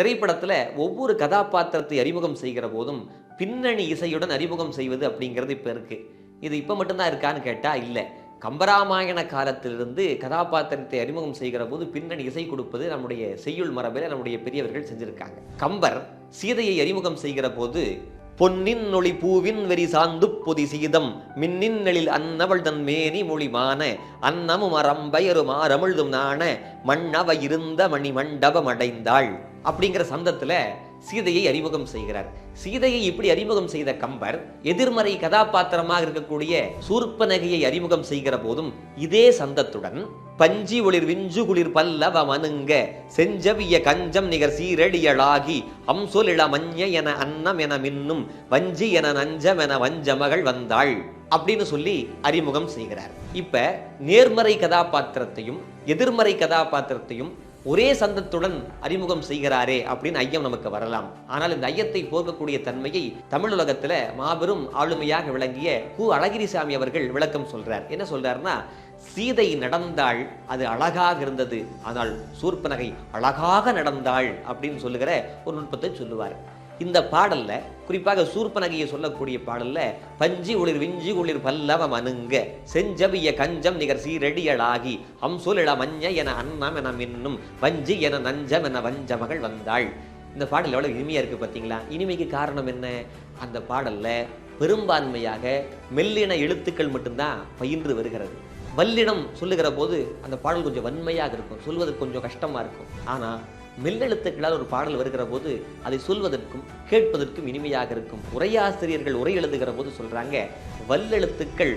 திரைப்படத்தில் ஒவ்வொரு கதாபாத்திரத்தை அறிமுகம் செய்கிற போதும் பின்னணி இசையுடன் அறிமுகம் செய்வது அப்படிங்கிறது இப்போ இருக்கு. இது இப்போ மட்டும்தான் இருக்கான்னு கேட்டால் இல்லை. கம்பராமாயண காலத்திலிருந்து கதாபாத்திரத்தை அறிமுகம் செய்கிற போது பின்னணி இசை கொடுப்பது நம்முடைய செய்யுள் மரபில் நம்முடைய பெரியவர்கள் செஞ்சுருக்காங்க. கம்பர் சீதையை அறிமுகம் செய்கிற போது பொன்னின் நொழி பூவின் வெறி சாந்து பொதி சீதம் மின்னின் அன்னவள் தன் மேனி மொழிமான அன்னமும் அறம்பயரும் ரமிழ்தும் நாண மண்ணவ இருந்த மணி மண்டபம் அடைந்தாள். அப்படிங்கிற சந்தத்துல சீதையை அறிமுகம் செய்கிறார். சீதையை இப்படி அறிமுகம் செய்த கம்பர் எதிர்மறை கதாபாத்திரமாக இருக்கக்கூடிய சூர்பனகையை அறிமுகம் செய்கிற போதும் இதே சந்தத்துடன் பஞ்சி ஒளிர் விஞ்சு குளிர் பல்லவ மனுங்க செஞ்சவிய கஞ்சம் நிகர் சீரடியளாகி அம்சொலிள மஞ்ச என அன்னம் என மின்னும் வஞ்சி என நஞ்சம் என வஞ்சமகள் வந்தாள் அப்படின்னு சொல்லி அறிமுகம் செய்கிறார். இப்ப நேர்மறை கதாபாத்திரத்தையும் எதிர்மறை கதாபாத்திரத்தையும் ஒரே சந்தத்துடன் அறிமுகம் செய்கிறாரே அப்படின்னு ஐயம் நமக்கு வரலாம். ஆனால் இந்த ஐயத்தை போர்க்கக்கூடிய தன்மையை தமிழ் உலகத்துல மாபெரும் ஆளுமையாக விளங்கிய கு. அழகிரிசாமி அவர்கள் விளக்கம் சொல்றார். என்ன சொல்றாருன்னா சீதை நடந்தாள் அது அழகாக இருந்தது ஆனால் சூர்பனகை அழகாக நடந்தாள் அப்படின்னு சொல்லுகிற ஒரு நுட்பத்தை சொல்லுவார். இந்த பாடல்ல குறிப்பாக சூர்பனகையை சொல்லக்கூடிய பாடல்ல பஞ்சி ஒளிர் விஞ்சி ஒளிர் பல்லவம் அணுங்க செஞ்சபிய கஞ்சம் நிகர் சீரடியளாகி அம்சொலிட மஞ்ச என அன்னம் என மின்னும் பஞ்சி என நஞ்சம் என வஞ்ச மகள் வந்தாள். இந்த பாடல் எவ்வளவு இனிமையா இருக்கு பார்த்தீங்களா இனிமைக்கு காரணம் என்ன? அந்த பாடல்ல பெரும்பான்மையாக மெல்லின எழுத்துக்கள் மட்டும்தான் பயின்று வருகிறது. வல்லினம் சொல்லுகிற போது அந்த பாடல் கொஞ்சம் வன்மையாக இருக்கும் சொல்வதற்கு கொஞ்சம் கஷ்டமா இருக்கும். ஆனா மெல்லெழுத்துக்களால் ஒரு பாடல் வருகிற போது அதை சொல்வதற்கும் கேட்பதற்கும் இனிமையாக இருக்கும். உரையாசிரியர்கள் உரை எழுதுகிற போது சொல்றாங்க வல்லெழுத்துக்கள்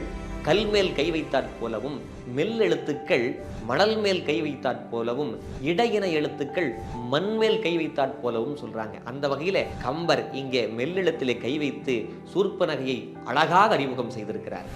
கல் மேல் கை வைத்தாற் போலவும் மெல்லெழுத்துக்கள் மணல் மேல் கை வைத்தாற் போலவும் இடையின எழுத்துக்கள் மண் மேல் கை வைத்தாற் போலவும் சொல்றாங்க. அந்த வகையில கம்பர் இங்கே மெல்லெழுத்திலே கை வைத்து சூர்ப்பனகையை அழகாக அறிமுகம் செய்திருக்கிறார்.